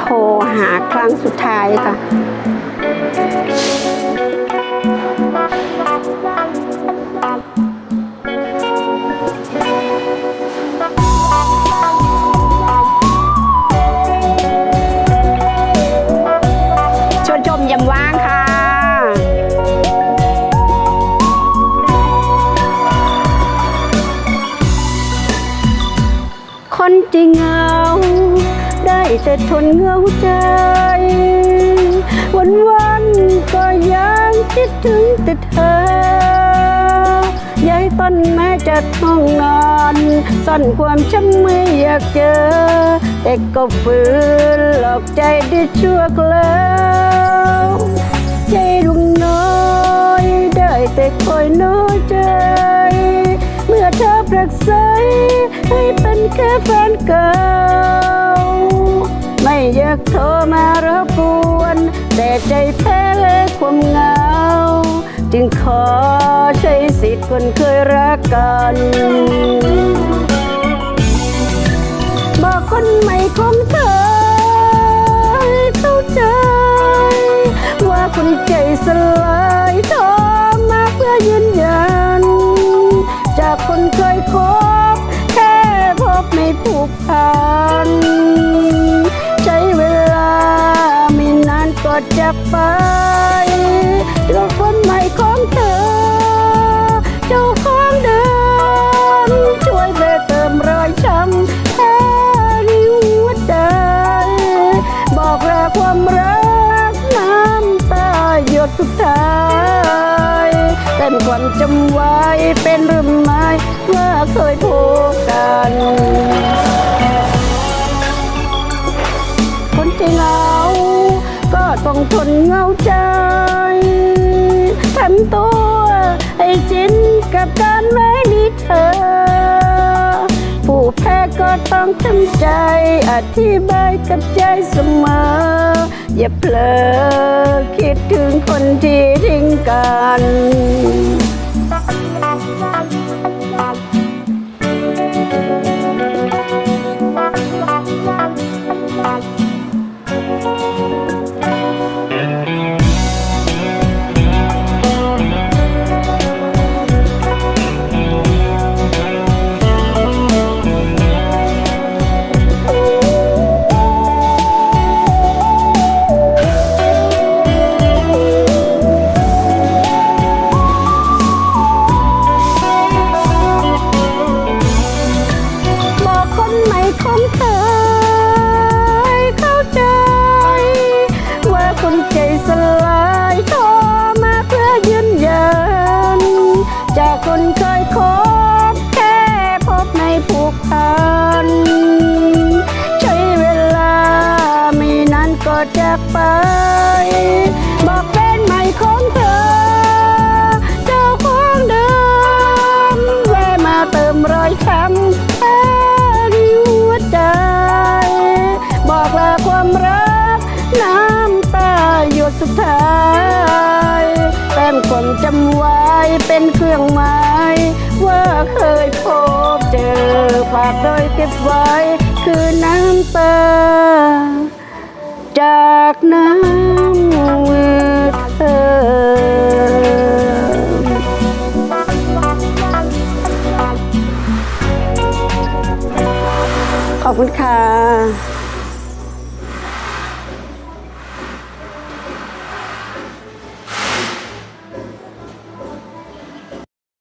โทรหาครั้งสุดท้ายค่ะ แต่ทนเหงาใจ วันวันๆก็ยังคิดถึงแต่เธอยายต้นแม้จะท้องนอนซ่อนความช้ำไม่อยากเจอ แต่ก็ฝืนหลอกใจได้ชั่วคราวใจดวงน้อยได้แต่คอยน้อยใจ เมื่อเธอปรักใสให้เป็นแค่แฟนเก่า อยากโทรมารบกวน แต่ใจแพ้ความเหงา จึงขอใช้สิทธิ์คนเคยรักกัน บอกคนใหม่ของเธอเข้าใจ ว่าคนใจสลายโทรมาเพื่อยืนยัน จากคนเคยคบแค่พบไม่ผูกพัน ก็จะไปเจอคนใหม่ของเธอ เจ้าของเดิมช่วยไปเติมรอยช้ำแค่ในหัวใจ บอกลาความรักน้ำตาหยดสุดท้ายแต่ความจำไว้เป็นเรื่องไม้ว่าเคยพบกัน ต้องทำใจอธิบายกับใจเสมอ อย่าเผลอคิดถึงคนที่ทิ้งกัน คนเคยคบแค่พบในผูกพันใช้เวลาไม่นานก็จากไป บอก เป็นเครื่องหมายว่าเคยพบเจอฝากโดยเก็บไว้ คือน้ำตา จากน้ำมือเธอขอบคุณค่ะ